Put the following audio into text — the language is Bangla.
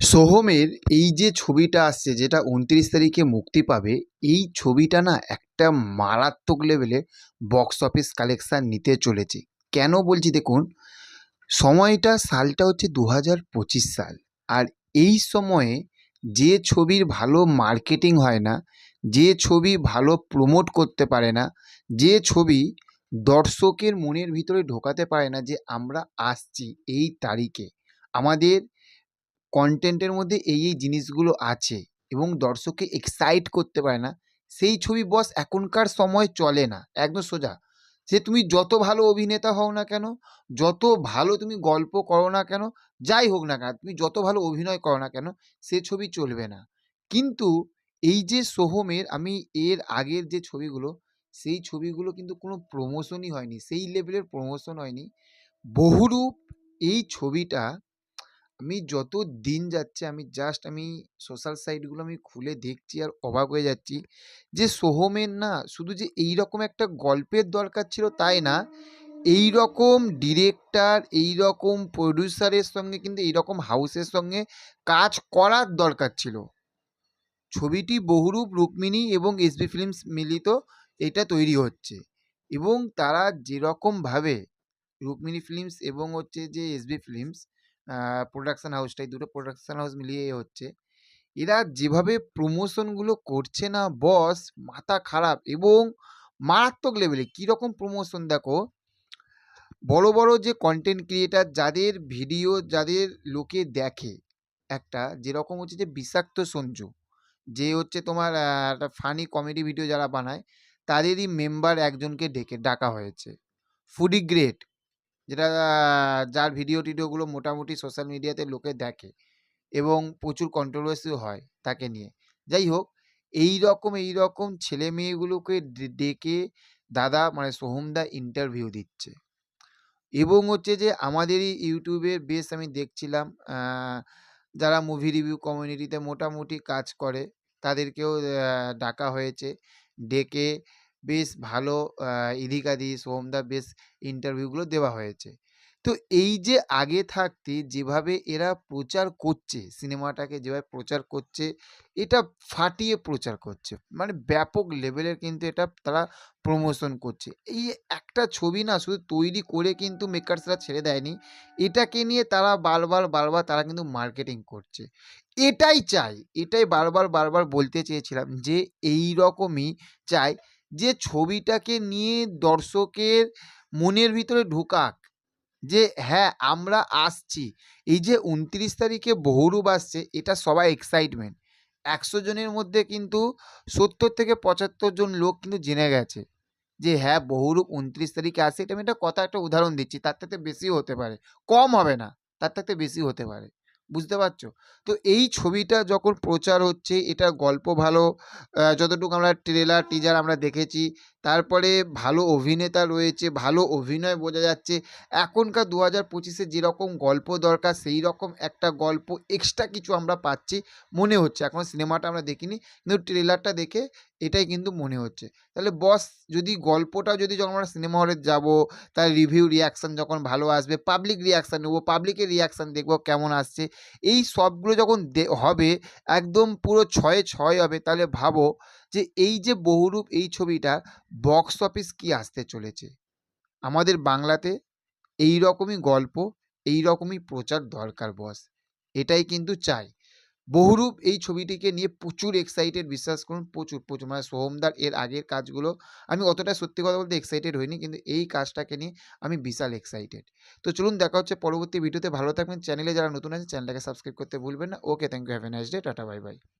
সোহমের এই যে ছবিটা আসছে, যেটা উনত্রিশ তারিখে মুক্তি পাবে, এই ছবিটা না একটা মারাত্মক লেভেলে বক্স অফিস কালেকশান নিতে চলেছে। কেন বলছি দেখুন, সময়টা, সালটা হচ্ছে দু হাজার পঁচিশ সাল। আর এই সময়ে যে ছবির ভালো মার্কেটিং হয় না, যে ছবি ভালো প্রমোট করতে পারে না, যে ছবি দর্শকের মনের ভিতরে ঢোকাতে পারে না যে আমরা আসছি এই তারিখে। আমাদের কন্টেন্টের মধ্যে এই এই জিনিসগুলো আছে এবং দর্শককে এক্সাইট করতে পারে না। সেই ছবি বস এখনকার সময় চলে না। একদম সোজা। সে তুমি যত ভালো অভিনেতা হও না কেন, যত ভালো তুমি গল্প করো না কেন, যাই হোক না কেন, তুমি যত ভালো অভিনয় করো না কেন, সে ছবি চলবে না। কিন্তু এই যে সোহমের, আমি এর আগের যে ছবিগুলো, সেই ছবিগুলো কিন্তু কোনো প্রমোশনই হয়নি, সেই লেভেলের প্রমোশন হয়নি। বহুরূপ এই ছবিটা আমি যত দিন যাচ্ছে, আমি জাস্ট আমি সোশ্যাল সাইটগুলো আমি খুলে দেখছি আর অবাক হয়ে যাচ্ছি যে সোহমের না শুধু যে এই রকম একটা গল্পের দরকার ছিল তাই না এই রকম ডিরেক্টর এই রকম প্রডিউসারের সঙ্গে কিন্তু এই রকম হাউসের সঙ্গে কাজ করার দরকার ছিল। ছবিটি বহুরূপ, রুক্মিণী এবং এসবি ফিল্মস মিলিত এটা তৈরি হচ্ছে এবং তারা যেরকমভাবে রুক্মিণী ফিল্মস এবং হচ্ছে যে এসবি ফিল্মস প্রোডাকশন হাউসটাই দুটো প্রোডাকশান হাউস মিলিয়ে হচ্ছে। এরা যেভাবে প্রমোশনগুলো করছে না বস মাথা খারাপ এবং মারাত্মক লেভেলে কীরকম প্রমোশন দেখো? বড় বড় যে কন্টেন্ট ক্রিয়েটার যাদের ভিডিও যাদের লোকে দেখে একটা, যেরকম হচ্ছে যে বিষাক্ত সঞ্জু, যে হচ্ছে তোমার একটা ফানি কমেডি ভিডিও যারা বানায়, তাদেরই মেম্বার একজনকে ডেকে, ডাকা হয়েছে। ফুডি গ্রেট যেটা যার ভিডিও টিডিওগুলো মোটামুটি সোশ্যাল মিডিয়াতে লোকে দেখে এবং প্রচুর কন্ট্রোভার্সিও হয় তাকে নিয়ে। যাই হোক, এই রকম এই রকম ছেলে মেয়েগুলোকে ডেকে দাদা মানে সোহমদা ইন্টারভিউ দিচ্ছে। এবং হচ্ছে যে আমাদেরই ইউটিউবের বেশ আমি দেখছিলাম যারা মুভি রিভিউ কমিউনিটিতে মোটামুটি কাজ করে, তাদেরকেও ডাকা হয়েছে। ডেকে বেশ ভালো ইধিকাদি সোহমদা বেশ ইন্টারভিউগুলো দেওয়া হয়েছে। তো এই যে আগে থাকতে যেভাবে এরা প্রচার করছে, সিনেমাটাকে যেভাবে প্রচার করছে, এটা ফাটিয়ে প্রচার করছে। মানে ব্যাপক লেভেলের কিন্তু এটা তারা প্রমোশন করছে। এই একটা ছবি না শুধু তৈরি করে কিন্তু মেকার্সরা ছেড়ে দেয়নি, এটাকে নিয়ে তারা বারবার বারবার তারা কিন্তু মার্কেটিং করছে। এটাই চাই, এটাই বারবার বারবার বলতে চেয়েছিলাম যে এই রকমই চাই যে ছবিটাকে নিয়ে দর্শকের মনের ভিতরে ঢুকাক, যে হ্যাঁ আমরা আসছি। এই যে উনত্রিশ তারিখে বহুরূপ আসছে, এটা সবাই এক্সাইটমেন্ট একশো জনের মধ্যে কিন্তু সত্তর থেকে পঁচাত্তর জন লোক কিন্তু জেনে গেছে যে হ্যাঁ বহুরূপ উনত্রিশ তারিখে আসে এটা আমি একটা কথা, একটা উদাহরণ দিচ্ছি, তার থেকে বেশিও হতে পারে। কম হবে না, তার থেকে বেশি হতে পারে। বুঝতে পারছ? তো এই ছবিটা যখন প্রচার হচ্ছে, এটা গল্প ভালো যতটুকু আমরা ট্রেলার টিজার আমরা দেখেছি তারপরে ভালো অভিনেতা রয়েছে, ভালো অভিনয় বোঝা যাচ্ছে। এখনকার দু হাজার পঁচিশে যেরকম গল্প দরকার সেই রকম একটা গল্প এক্সট্রা কিছু আমরা পাচ্ছি, মনে হচ্ছে। এখন সিনেমাটা আমরা দেখিনি, কিন্তু ট্রেলারটা দেখে এটাই কিন্তু মনে হচ্ছে। তাহলে বস যদি গল্পটা যদি যখন আমরা সিনেমা হলে যাব, তার রিভিউ রিয়াকশান যখন ভালো আসবে পাবলিক রিয়াকশান নেব পাবলিকের রিয়াকশান দেখব কেমন আসছে, এই সবগুলো যখন হবে, একদম পুরো ছয়ে ছয় হবে, তাহলে ভাবো যে এই যে বহুরূপ এই ছবিটা বক্স অফিস কি আসতে চলেছে? আমাদের বাংলাতে এই রকমই গল্প, এই রকমই প্রচার দরকার বস এটাই কিন্তু চাই। বহুরূপ এই ছবিটিকে নিয়ে প্রচুর এক্সাইটেড বিশ্বাস করুন, প্রচুর প্রচুর মানে সোহমদার এর আগের কাজগুলো আমি অতটা সত্যি কথা বলতে এক্সাইটেড হইনি, কিন্তু এই কাজটাকে নিয়ে আমি বিশাল এক্সাইটেড তো চলুন দেখা হচ্ছে পরবর্তী ভিডিওতে ভালো থাকবেন চ্যানেলে যারা নতুন আছে চ্যানেলটাকে সাবস্ক্রাইব করতে ভুলবেন না। Okay thank you have a nice day ta-ta bye bye